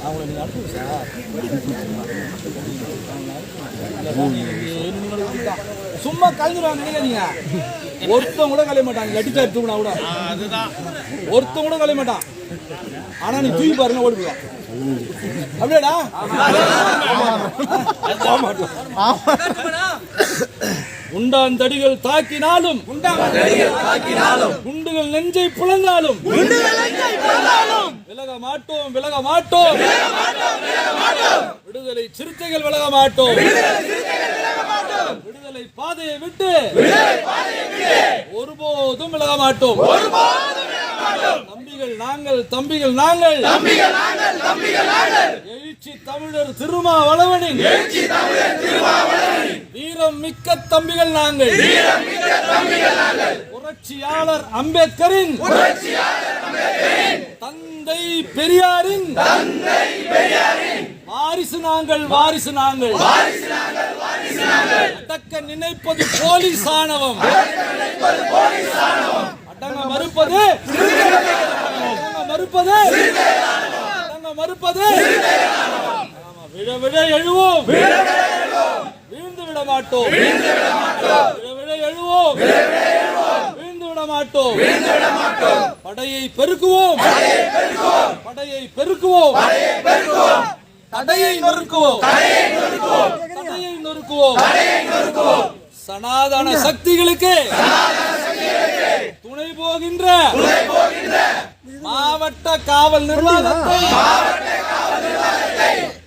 அவங்கள நீங்க அனுப்புங்க சார் சும்மா கலந்துருவாங்க நினைக்காதீங்க ஒருத்தன் கூட கலைய மாட்டாங்க அடிச்சா தூக்கினா கூட. ஒருத்தன் கூட கலைய மாட்டான். ஆனா நீ தூக்கி பாருங்க ஓடி அப்படியாடா? உண்டான் தடிகள் தாக்கினாலும் குண்டுகள் நெஞ்சை புலந்தாலும் விலக மாட்டோம் விலக மாட்டோம். விடுதலை சிறுத்தைகள் விலக மாட்டோம். விடுதலை பாதையை விட்டு ஒருபோதும் விலக மாட்டோம். தம்பிகள் நாங்கள் தம்பிகள் நாங்கள். எழுச்சி தமிழர் திருமாவளவனின். வீரம் மிக்க தம்பிகள் நாங்கள். புரட்சியாளர் அம்பேத்கரின். தந்தை பெரியாரின் வாரிசு நாங்கள் வாரிசு நாங்கள். அடக்க நினைப்பது போலீஸ் ஆணவம் அடங்க மறுப்பது மறுப்பது அடங்க மறுப்பது விழ விழ எழுவோம். வீழ்ந்து விட மாட்டோம் விழ விழ எழுவோம் வீழ்ந்து விட மாட்டோம் படையை பெருக்குவோம். படையை பெருக்குவோம். தடையை நொறுக்குவோம். தடையை நொறுக்குவோம். சனாதன சக்திகளுக்கு துணை போகின்ற மாவட்ட காவல் நிர்வாகத்தை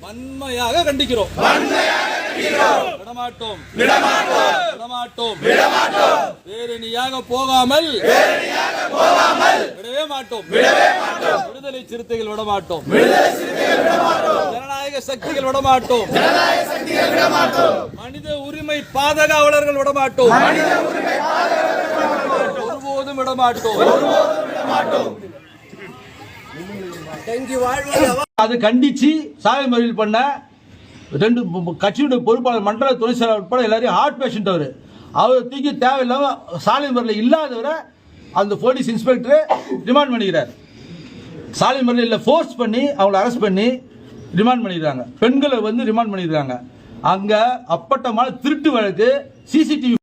வன்மையாக கண்டிக்கிறோம். விடமாட்டோம். விடமாட்டோம். வேரணியாக போகாமல் விடவே மாட்டோம். விடுதலை சிறுத்தைகள் விடமாட்டோம். ஜனநாயக சக்திகள் விடமாட்டோம். மனித உரிமை பாதுகாவலர்கள் விடமாட்டோம். ஒருபோதும் விடமாட்டோம். அது கண்டிச்சு சாலை மறியல் பண்ண ரெண்டு கட்சியுடைய பொறுப்பாளர் மண்டல துணை செயலாளர் உட்பட எல்லாரையும் ஹார்ட் பேஷண்ட் அவர். அவர் தூக்கி தேவையில்லாம சாலை மறியல் இல்லாதவரை அந்த போலீஸ் இன்ஸ்பெக்டர் ரிமாண்ட் பண்ணிக்கிறார். சாலை மறியலில் ஃபோர்ஸ் பண்ணி அவங்கள அரெஸ்ட் பண்ணி ரிமாண்ட் பண்ணிடுறாங்க பெண்களை வந்து ரிமாண்ட் பண்ணிடுறாங்க அங்கே அப்பட்டமான திருட்டு வழக்கு சிசிடிவி